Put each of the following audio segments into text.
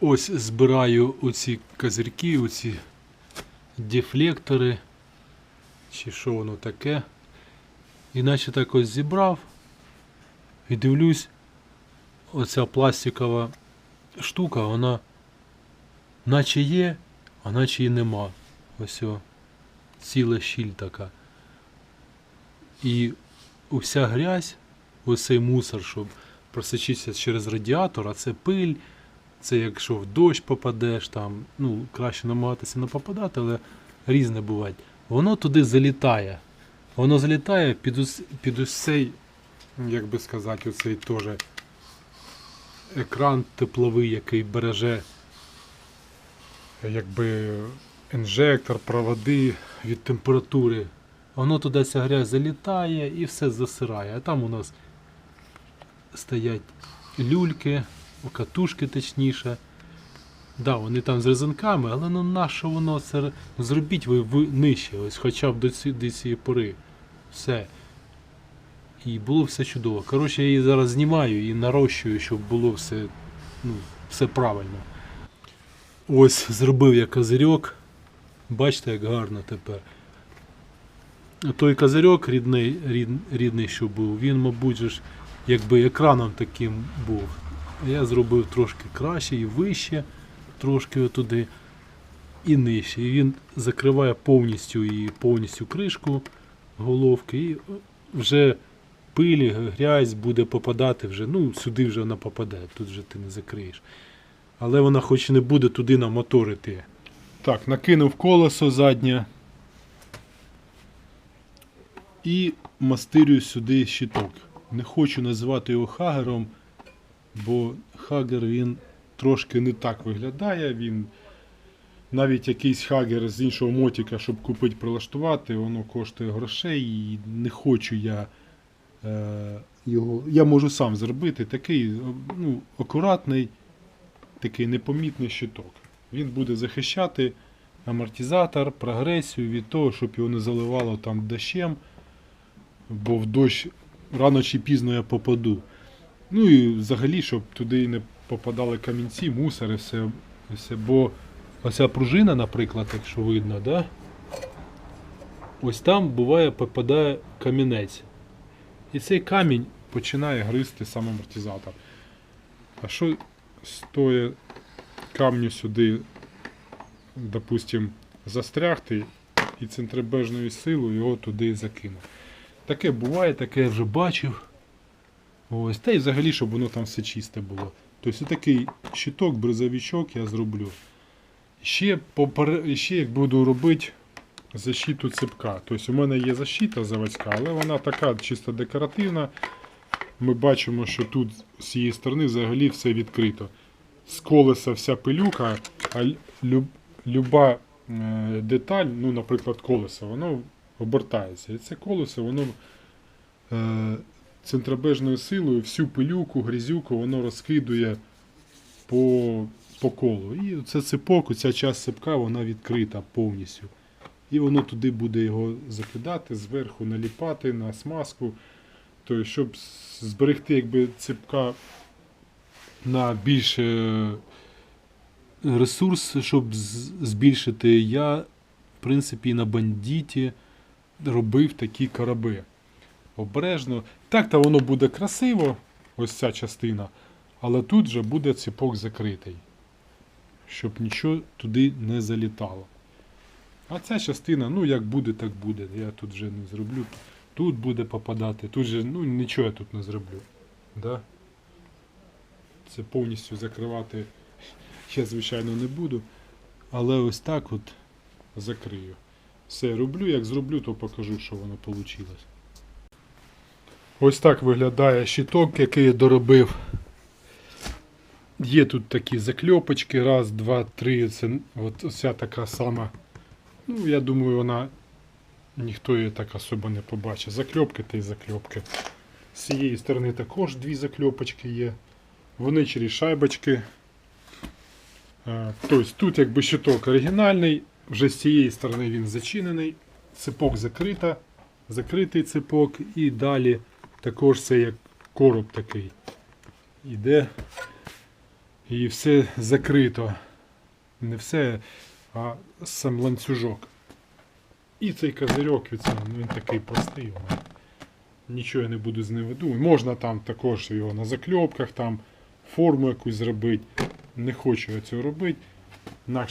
Ось збираю оці козирки, оці дефлектори. Чи що воно таке. Іначе так ось зібрав. І дивлюсь, оця пластикова штука, вона наче є, а наче і нема. Ось о, ціла щіль така. І вся грязь, ось цей мусор, щоб просочитися через радіатор, а це пиль, це якщо в дощ попадеш, там, ну, краще намагатися не попадати, але різне буває. Воно туди залітає. Воно залітає під, ус, під ус цей, як би сказати, оцей теж екран тепловий, який береже якби інжектор, проводи від температури. Воно туди ця грязь залітає і все засирає. А там у нас стоять люльки, катушки точніше. Да, вони там з резинками, але ну нащо воно це зробіть ви, нижче, ось хоча б до, ці, до цієї пори. Все. І було все чудово. Коротше, я її зараз знімаю і нарощую, щоб було все, ну, все правильно. Ось зробив я козирьок. Бачите, як гарно тепер. Той козирьок рідний, рід, рідний, що був, він, мабуть, ж, якби екраном таким був. Я зробив трошки краще і вище, трошки отуди, і нижче. І він закриває повністю і повністю кришку головки, і вже пилі, грязь буде попадати вже. Ну, сюди вже вона попаде, тут вже ти не закриєш. Але вона хоч і не буде туди на мотор іти. Так, накинув колесо заднє. І мастирю сюди щиток. Не хочу називати його хагером, бо хагер він трошки не так виглядає. Він навіть якийсь хагер з іншого мотика, щоб купити, прилаштувати, воно коштує грошей і не хочу я е, його. Я можу сам зробити такий ну, акуратний, такий непомітний щиток. Він буде захищати амортизатор, прогресію від того, щоб його не заливало там дощем, бо в дощ рано чи пізно я попаду. Ну і взагалі, щоб туди не попадали камінці, мусор і все. все. Бо оця пружина, наприклад, якщо видно, да? ось там буває попадає камінець. І цей камінь починає гризти сам амортизатор. А що стоїть камню сюди, допустим, застрягти і центрибежною силою його туди закинув. Таке буває, таке я вже бачив. Ось, та й взагалі, щоб воно там все чисте було. Тобто такий щиток, бризовичок я зроблю. Ще, попер... ще як буду робити защиту цепка. Тобто у мене є защита заводська, але вона така чисто декоративна. Ми бачимо, що тут з цієї сторони взагалі все відкрито. З колеса вся пилюка, а лю- люб... люба е, деталь, ну, наприклад, колесо, воно обертається. І це колесо, воно е, центробежною силою всю пилюку, грязюку воно розкидує по, по колу. І це цепок, ця частина цепка, вона відкрита повністю. І воно туди буде його закидати, зверху наліпати на смазку. Тобто, щоб зберегти якби, цепка на більше ресурс, щоб збільшити, я, в принципі, на бандіті робив такі кораби. Обережно. Так-то воно буде красиво, ось ця частина, але тут же буде ціпок закритий, щоб нічого туди не залітало. А ця частина, ну як буде, так буде. Я тут вже не зроблю. Тут буде попадати, тут же ну, нічого я тут не зроблю. Да? Це повністю закривати я, звичайно, не буду. Але ось так от закрию. Все, роблю, як зроблю, то покажу, що воно вийшло. Ось так виглядає щиток, який я доробив. Є тут такі закльопочки, раз, два, три. Це от вся така сама. Ну, я думаю, вона ніхто її так особо не побачить. Закльопки та й закльопки. З цієї сторони також дві закльопочки є. Вони через шайбочки. Тобто тут якби щиток оригінальний, вже з цієї сторони він зачинений, цепок закрита, закритий цепок і далі також це як короб такий іде. і все закрито. Не все, а сам ланцюжок. І цей козирьок, від цього, ну, він такий простий. у мене. Нічого я не буду з ним видумувати. Можна там також його на закльопках, там форму якусь зробити. Не хочу я цього робити.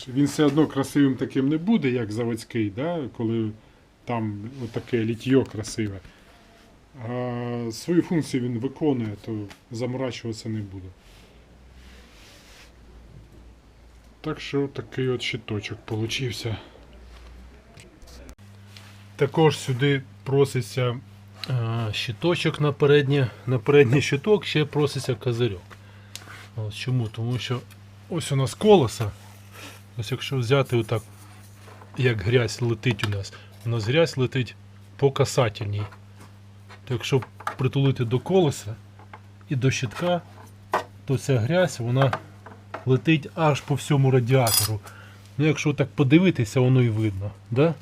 Він все одно красивим таким не буде, як заводський, да? коли там таке літьо красиве. А свою функцію він виконує, то заморачуватися не буду. Так що такий от щиточок получився. Також сюди проситься щиточок на переднє, на передній щиток ще проситься козирьок. Ось чому? Тому що ось у нас колеса. Ось якщо взяти отак, як грязь летить у нас, у нас грязь летить по касательній. То якщо притулити до колеса і до щитка, то ця грязь вона летить аж по всьому радіатору. Ну, якщо так подивитися, воно і видно. Да?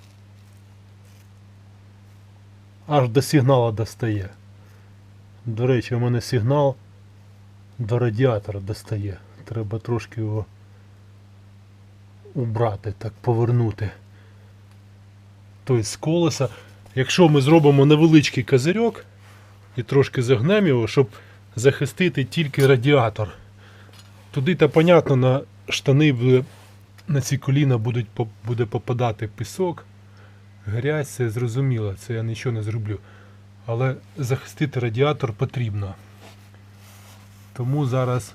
аж до сигнала достає. До речі, у мене сигнал до радіатора достає. Треба трошки його убрати, так повернути. Тобто з колеса. Якщо ми зробимо невеличкий козирьок і трошки загнемо його, щоб захистити тільки радіатор. Туди то понятно на штани на ці коліна будуть, буде попадати пісок. Грязь, це зрозуміло, це я нічого не зроблю. Але захистити радіатор потрібно. Тому зараз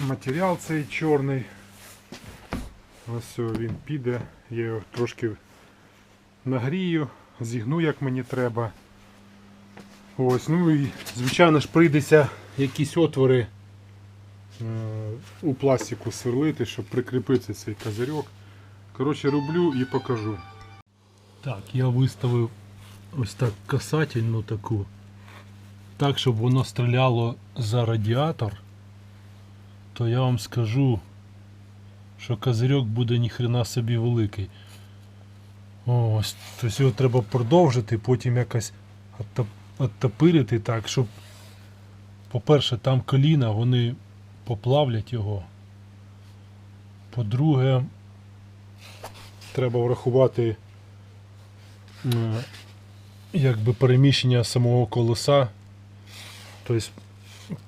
матеріал цей чорний. Ось він піде. Я його трошки нагрію, зігну як мені треба. Ось, ну і звичайно ж прийдеться якісь отвори е, у пластику сверлити, щоб прикріпити цей козирьок. Коротше, роблю і покажу. так, я виставив ось так касательну таку. Так, щоб воно стріляло за радіатор, то я вам скажу, що козирьок буде ніхрена собі великий. Ось, тобто його треба продовжити, потім якось оттоп- оттопирити так, щоб, по-перше, там коліна, вони поплавлять його. По-друге, Треба врахувати якби переміщення самого колеса, тобто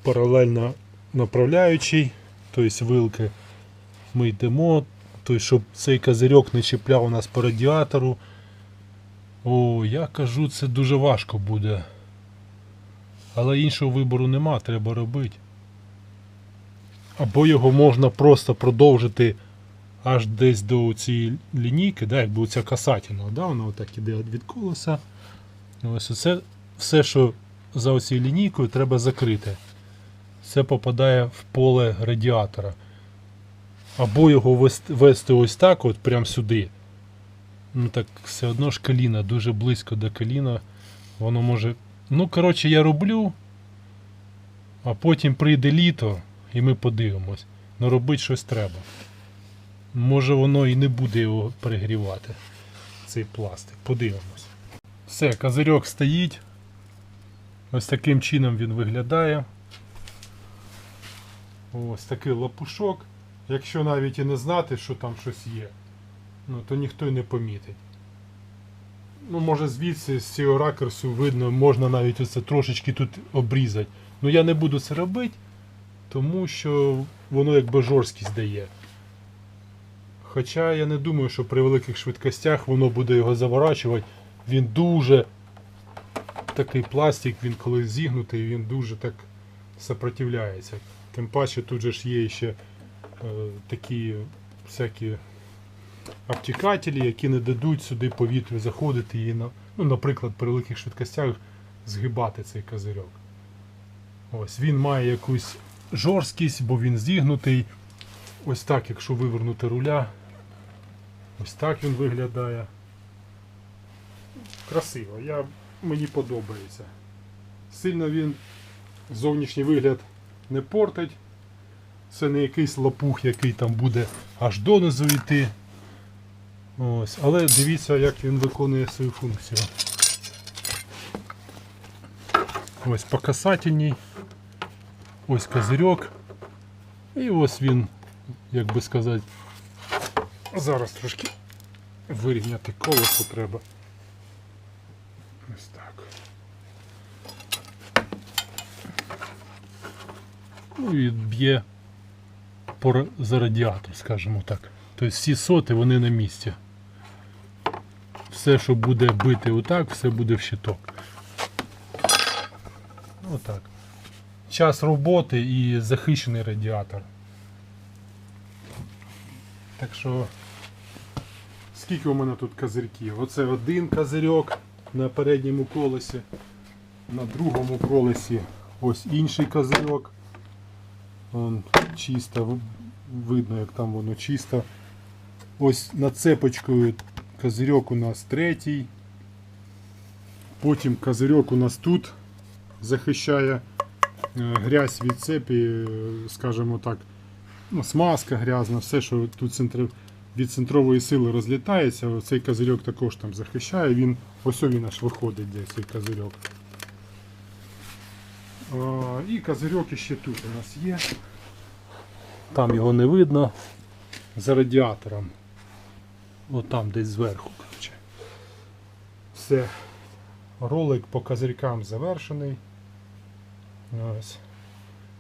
паралельно направляючий, тобто вилки ми йдемо, тобто, щоб цей козирьок не чіпляв у нас по радіатору. О, я кажу, це дуже важко буде. Але іншого вибору нема, треба робити. Або його можна просто продовжити аж десь до цієї лінійки, да, якби оця касательна, да, вона отак іде від колеса. Ось оце все, що за оцією лінійкою, треба закрити. Це попадає в поле радіатора. Або його вести, ось так, от прямо сюди. Ну так все одно ж коліна, дуже близько до коліна. Воно може. Ну, коротше, я роблю, а потім прийде літо і ми подивимось. Ну робити щось треба. Може воно і не буде його перегрівати, цей пластик. Подивимось. Все, козирьок стоїть. Ось таким чином він виглядає. Ось такий лапушок. Якщо навіть і не знати, що там щось є, ну, то ніхто й не помітить. Ну, може звідси з цього ракурсу видно, можна навіть оце трошечки тут обрізати. Ну я не буду це робити, тому що воно якби жорсткість дає. Хоча я не думаю, що при великих швидкостях воно буде його заворачувати. Він дуже такий пластик, він коли зігнутий, він дуже так сопротивляється. Тим паче тут же ж є ще такі всякі обтікателі, які не дадуть сюди повітрю заходити і, ну, наприклад, при великих швидкостях згибати цей козирьок. Ось він має якусь жорсткість, бо він зігнутий. Ось так, якщо вивернути руля. Ось так він виглядає. Красиво, я, мені подобається. Сильно він зовнішній вигляд не портить. Це не якийсь лапух, який там буде аж донизу йти. Ось, але дивіться, як він виконує свою функцію. Ось по касательній. Ось козирьок. І ось він, як би сказати, зараз трошки вирівняти колесо треба. Ось так. Ну і б'є за радіатор, скажімо так. Тобто всі соти вони на місці. Все, що буде бити отак, все буде в щиток. Отак. Час роботи і захищений радіатор. Так що, скільки у мене тут козирків? Оце один козирьок на передньому колесі, на другому колесі ось інший козирьок. Чисто, видно, як там воно чисто. Ось над цепочкою козирьок у нас третій. Потім козирьок у нас тут захищає е, грязь від цепі, е, скажімо так, ну, смазка грязна, все, що тут від центрової сили розлітається, цей козирьок також там захищає, він ось він аж виходить де цей козирьок. А, і козирьок іще тут у нас є. Там його не видно за радіатором. От там десь зверху. Коротше. Все. Ролик по козирькам завершений. Ось.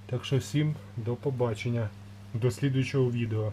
Так що всім до побачення. До слідуючого відео.